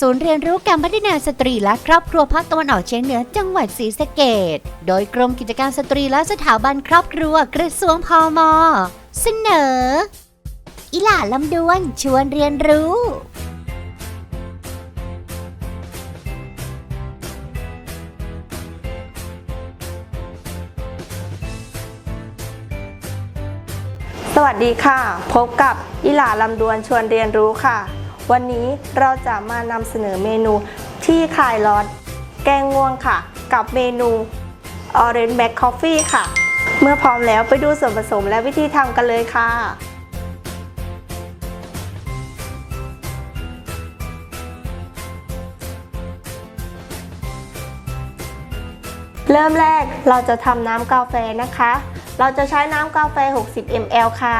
ศูนย์เรียนรู้การพัฒนาสตรีและครอบครัวภาคตะวันออกเฉียงเหนือจังหวัดศรีสะเกดโดยกรมกิจการสตรีและสถาบันครอบครัวกระทรวงพมเสนอ อิหล่าลำดวนชวนเรียนรู้สวัสดีค่ะ พบกับอิหลาลำดวนชวนเรียนรู้ค่ะ วันนี้เราจะมานำเสนอเมนูที่คลายร้อน แกงง่วงค่ะ กับเมนู Orange Black Coffee ค่ะ เมื่อพร้อมแล้วไปดูส่วนผสมและวิธีทำกันเลยค่ะเริ่มแรกเราจะทำน้ำกาแฟนะคะ เราจะใช้น้ำกาแฟ 60 ml ค่ะ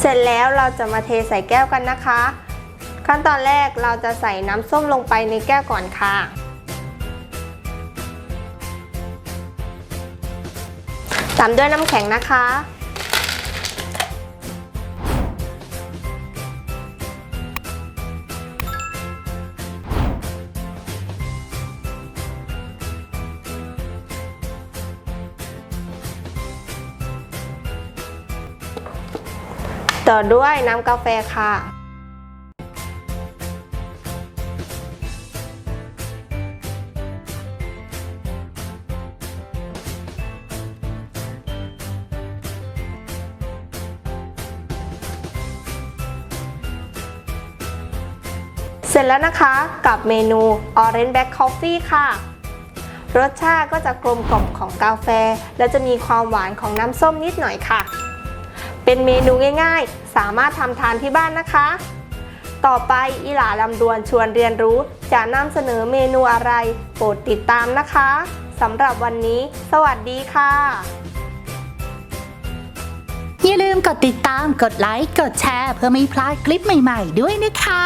เสร็จแล้วเราจะมาเทใส่แก้วกันนะคะ ขั้นตอนแรกเราจะใส่น้ำส้มลงไปในแก้วก่อนค่ะ ตามด้วยน้ำแข็งนะคะ ต่อด้วยน้ำกาแฟค่ะ เสร็จแล้วนะคะกับเมนู Orange Black Coffee ค่ะ รสชาติก็จะกลมกล่อมของกาแฟ และจะมีความหวานของน้ำส้มนิดหน่อยค่ะ เป็นเมนูง่ายๆ สามารถทำทานที่บ้านนะคะ ต่อไปอีหลาลำดวนชวนเรียนรู้ จะนำเสนอเมนูอะไร โปรดติดตามนะคะสำหรับวันนี้ สวัสดีค่ะอย่าลืมกดติดตาม กดไลค์ กดแชร์ เพื่อไม่พลาดคลิปใหม่ ๆ ด้วยนะคะ